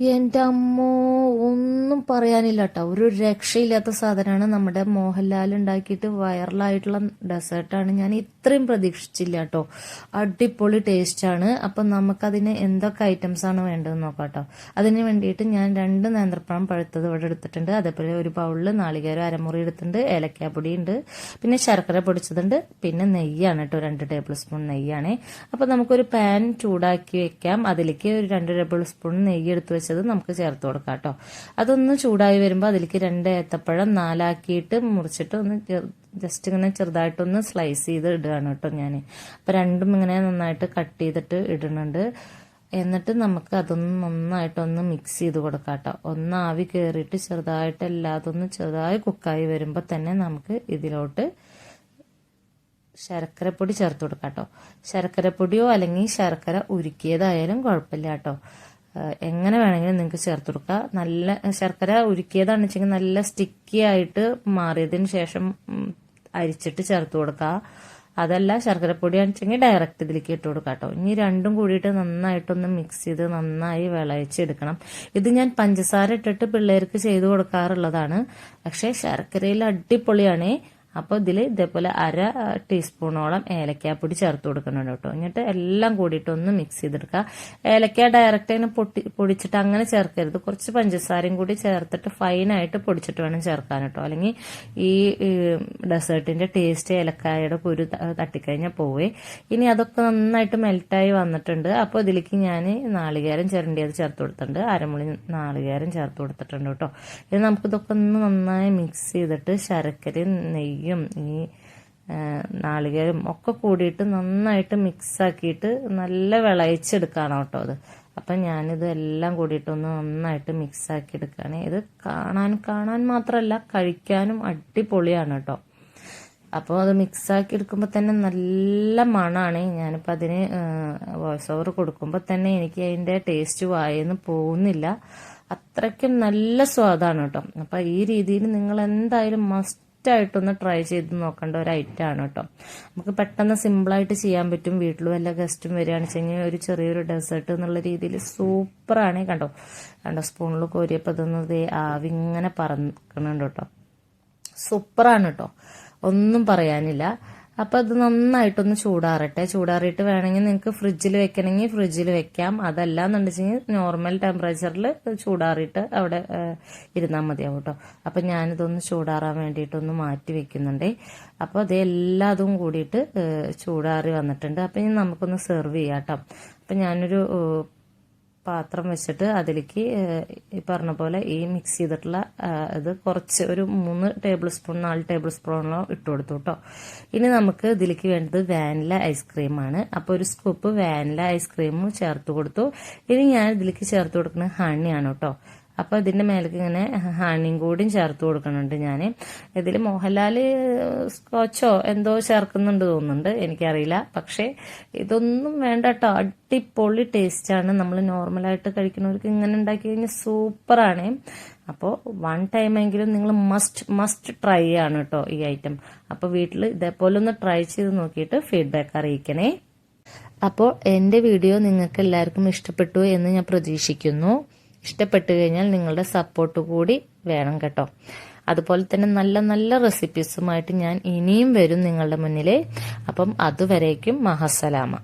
എന്റെ അമ്മോ ഒന്നും പറയാനില്ല കേട്ടോ ഒരു രക്ഷയില്ലാത്ത സാധനമാണ് നമ്മുടെ മോഹൻലാൽ ഉണ്ടാക്കിയിട്ട് വൈറലായിട്ടുള്ള ഡെസേർട്ടാണ്. ഞാൻ ഇത്രയും പ്രതീക്ഷിച്ചില്ല കേട്ടോ അടിപൊളി ടേസ്റ്റാണ്. അപ്പം നമുക്കതിന് എന്തൊക്കെ ഐറ്റംസ് ആണ് വേണ്ടതെന്ന് നോക്കാം കേട്ടോ അതിന് വേണ്ടിയിട്ട് ഞാൻ രണ്ട് നേന്ത്രപ്പഴം പഴുത്തത് ഇവിടെ എടുത്തിട്ടുണ്ട്. അതേപോലെ ഒരു ബൗളിൽ നാളികേരം അരമുറി എടുത്തിട്ടുണ്ട്. ഏലക്കാപ്പൊടി ഉണ്ട്. പിന്നെ ശർക്കര പൊടിച്ചതുണ്ട്. പിന്നെ നെയ്യാണ് കേട്ടോ. രണ്ട് ടേബിൾ സ്പൂൺ നെയ്യാണ്. അപ്പോൾ നമുക്കൊരു പാൻ ചൂടാക്കി വെക്കാം. അതിലേക്ക് ഒരു രണ്ട് ടേബിൾ സ്പൂൺ നെയ്യ് എടുത്ത് വെച്ചത് നമുക്ക് ചേർത്ത് കൊടുക്കാം കേട്ടോ. അതൊന്ന് ചൂടായി വരുമ്പോൾ അതിലേക്ക് രണ്ട് ഏത്തപ്പഴം നാലാക്കിയിട്ട് മുറിച്ചിട്ട് ഒന്ന് ജസ്റ്റ് ഇങ്ങനെ ചെറുതായിട്ടൊന്ന് സ്ലൈസ് ചെയ്ത് ഇടുകയാണ് കേട്ടോ ഞാൻ അപ്പോൾ രണ്ടും ഇങ്ങനെ നന്നായിട്ട് കട്ട് ചെയ്തിട്ട് ഇടുന്നുണ്ട്. എന്നിട്ട് നമുക്ക് അതൊന്ന് നന്നായിട്ടൊന്ന് മിക്സ് ചെയ്ത് കൊടുക്കാം കേട്ടോ. ഒന്ന് ആവി കയറിയിട്ട് ചെറുതായിട്ട് എല്ലാതൊന്ന് ചെറുതായി കുക്കായി വരുമ്പോൾ തന്നെ നമുക്ക് ഇതിലോട്ട് ശർക്കരപ്പൊടി ചേർത്ത് കൊടുക്കാം കേട്ടോ. ശർക്കരപ്പൊടിയോ അല്ലെങ്കിൽ ശർക്കര ഉരുക്കിയതായാലും കുഴപ്പമില്ല കേട്ടോ. എങ്ങനെ വേണമെങ്കിലും നിങ്ങൾക്ക് ചേർത്ത് കൊടുക്കുക നല്ല ശർക്കര ഉരുക്കിയതാണെന്ന് വെച്ചെങ്കിൽ നല്ല സ്റ്റിക്കി ആയിട്ട് മാറിയതിന് ശേഷം അരിച്ചിട്ട് ചേർത്ത് കൊടുക്കുക അതല്ല ശർക്കരപ്പൊടി വെച്ചെങ്കിൽ ഡയറക്റ്റ് ഇതിലേക്ക് ഇട്ട് കൊടുക്കാം കേട്ടോ. ഇനി രണ്ടും കൂടിയിട്ട് നന്നായിട്ടൊന്ന് മിക്സ് ചെയ്ത് നന്നായി വിളയിച്ചെടുക്കണം ഇത് ഞാൻ പഞ്ചസാര ഇട്ടിട്ട് പിള്ളേർക്ക് ചെയ്തു കൊടുക്കാറുള്ളതാണ്. പക്ഷേ ശർക്കരയിൽ അടിപൊളിയാണ്. അപ്പോൾ ഇതിൽ ഇതേപോലെ അര ടീസ്പൂണോളം ഏലക്കാപ്പൊടി ചേർത്ത് കൊടുക്കുന്നുണ്ട് കേട്ടോ. എന്നിട്ട് എല്ലാം കൂടിയിട്ട് ഒന്ന് മിക്സ് ചെയ്തെടുക്കുക. ഏലക്ക ഡയറക്റ്റ് അതിനെ പൊട്ടി പൊടിച്ചിട്ട് അങ്ങനെ ചേർക്കരുത്. കുറച്ച് പഞ്ചസാരയും കൂടി ചേർത്തിട്ട് ഫൈനായിട്ട് പൊടിച്ചിട്ട് വേണം ചേർക്കാൻ കേട്ടോ. അല്ലെങ്കിൽ ഈ ഡെസേർട്ടിന്റെ ടേസ്റ്റ് ഏലക്കായയുടെ കുരു തട്ടിക്കഴിഞ്ഞാൽ പോവേ. ഇനി അതൊക്കെ നന്നായിട്ട് മെൽറ്റായി വന്നിട്ടുണ്ട്. അപ്പോൾ ഇതിലേക്ക് ഞാൻ നാളികേരം ചിരണ്ടിയത് ചേർത്ത് കൊടുത്തിട്ടുണ്ട്. അരമുളി നാളികേരം ചേർത്ത് കൊടുത്തിട്ടുണ്ട് കേട്ടോ. ഇത് നമുക്കിതൊക്കെ ഒന്ന് നന്നായി മിക്സ് ചെയ്തിട്ട് ശർക്കരയും നെയ്യും ഈ നാളികേരം ഒക്കെ കൂടിയിട്ട് നന്നായിട്ട് മിക്സാക്കിയിട്ട് നല്ല വിളയിച്ചെടുക്കാണ് കേട്ടോ അത്. അപ്പം ഞാനിത് എല്ലാം കൂടിയിട്ടൊന്ന് നന്നായിട്ട് മിക്സാക്കി എടുക്കുകയാണ് ഇത് കാണാൻ കാണാൻ മാത്രമല്ല കഴിക്കാനും അടിപൊളിയാണ് കേട്ടോ. അപ്പോൾ അത് മിക്സാക്കി എടുക്കുമ്പോൾ തന്നെ നല്ല മണമാണ് ഞാനിപ്പോൾ അതിന് വോയിസ് ഓവർ കൊടുക്കുമ്പോൾ തന്നെ എനിക്ക് അതിന്റെ ടേസ്റ്റ് വായെന്ന് പോകുന്നില്ല. അത്രയ്ക്കും നല്ല സ്വാദാണ് കേട്ടോ. അപ്പോൾ ഈ രീതിയിൽ നിങ്ങൾ എന്തായാലും മസ്റ്റ് ആയിട്ടൊന്ന് ട്രൈ ചെയ്ത് നോക്കേണ്ട ഒരു ഐറ്റം ആണ് കേട്ടോ. നമുക്ക് പെട്ടെന്ന് സിമ്പിളായിട്ട് ചെയ്യാൻ പറ്റും. വീട്ടിൽ വല്ല ഗസ്റ്റും വരികയാണെന്ന് വെച്ചാൽ ഒരു ചെറിയൊരു ഡെസേർട്ട് എന്നുള്ള രീതിയിൽ സൂപ്പറാണ് കണ്ടോ. കണ്ടോ സ്പൂണിൽ കോരിയപ്പോൾ ഇതൊന്ന് ആവി ഇങ്ങനെ പറക്കണുണ്ട് കേട്ടോ. സൂപ്പറാണ് കേട്ടോ. ഒന്നും പറയാനില്ല. അപ്പോൾ അത് നന്നായിട്ടൊന്ന് ചൂടാറട്ടെ. ചൂടാറിയിട്ട് വേണമെങ്കിൽ നിങ്ങൾക്ക് ഫ്രിഡ്ജിൽ വെക്കണമെങ്കിൽ ഫ്രിഡ്ജിൽ വെക്കാം. അതല്ല എന്നുണ്ടെച്ചെങ്കിൽ നോർമൽ ടെമ്പറേച്ചറിൽ ചൂടാറിയിട്ട് അവിടെ ഇരുന്നാൽ മതിയാവും കേട്ടോ. അപ്പം ഞാനിതൊന്ന് ചൂടാറാൻ വേണ്ടിയിട്ടൊന്ന് മാറ്റി വെക്കുന്നുണ്ടേ. അപ്പോൾ അത് എല്ലാതും കൂടിയിട്ട് ചൂടാറി വന്നിട്ടുണ്ട്. അപ്പം ഇനി നമുക്കൊന്ന് സെർവ് ചെയ്യാം കേട്ടോ. അപ്പം ഞാനൊരു പാത്രം വെച്ചിട്ട് അതിലേക്ക് ഈ പറഞ്ഞ പോലെ ഈ മിക്സ് ചെയ്തിട്ടുള്ള ഇത് കുറച്ച് ഒരു മൂന്ന് ടേബിൾ സ്പൂൺ നാല് ടേബിൾ സ്പൂണോ ഇട്ട് കൊടുത്തു കേട്ടോ ഇനി നമുക്ക് ഇതിലേക്ക് വേണ്ടത് വാനില ഐസ്ക്രീമാണ് അപ്പോൾ ഒരു സ്കൂപ്പ് വാനില ഐസ്ക്രീമും ചേർത്ത് കൊടുത്തു. ഇനി ഞാൻ ഇതിലേക്ക് ചേർത്ത് കൊടുക്കുന്നത് ഹണിയാണ് കേട്ടോ അപ്പോൾ ഇതിന്റെ മേലേക്ക് ഇങ്ങനെ ഹണിയും കൂടിയും ചേർത്ത് കൊടുക്കുന്നുണ്ട് ഞാൻ ഇതിൽ മോഹൻലാൽ സ്കോച്ചോ എന്തോ ചേർക്കുന്നുണ്ട് തോന്നുന്നുണ്ട്. എനിക്കറിയില്ല. പക്ഷേ ഇതൊന്നും വേണ്ട കേട്ടോ. അടിപൊളി ടേസ്റ്റാണ് നമ്മൾ നോർമലായിട്ട് കഴിക്കുന്നവർക്ക് ഇങ്ങനെ ഉണ്ടാക്കി കഴിഞ്ഞാൽ സൂപ്പറാണ് അപ്പോൾ വൺ ടൈമെങ്കിലും നിങ്ങൾ മസ്റ്റ് മസ്റ്റ് ട്രൈ ആണ് കേട്ടോ ഈ ഐറ്റം അപ്പോൾ വീട്ടിൽ ഇതേപോലെ ഒന്ന് ട്രൈ ചെയ്ത് നോക്കിയിട്ട് ഫീഡ്ബാക്ക് അറിയിക്കണേ. അപ്പോൾ എന്റെ വീഡിയോ നിങ്ങൾക്ക് എല്ലാവർക്കും ഇഷ്ടപ്പെട്ടു എന്ന് ഞാൻ പ്രതീക്ഷിക്കുന്നു. ഇഷ്ടപ്പെട്ടു കഴിഞ്ഞാൽ നിങ്ങളുടെ സപ്പോർട്ട് കൂടി വേണം കേട്ടോ. അതുപോലെ തന്നെ നല്ല നല്ല റെസിപ്പീസുമായിട്ട് ഞാൻ ഇനിയും വരും നിങ്ങളുടെ മുന്നിൽ അപ്പം അതുവരേക്കും മഹസലാമ.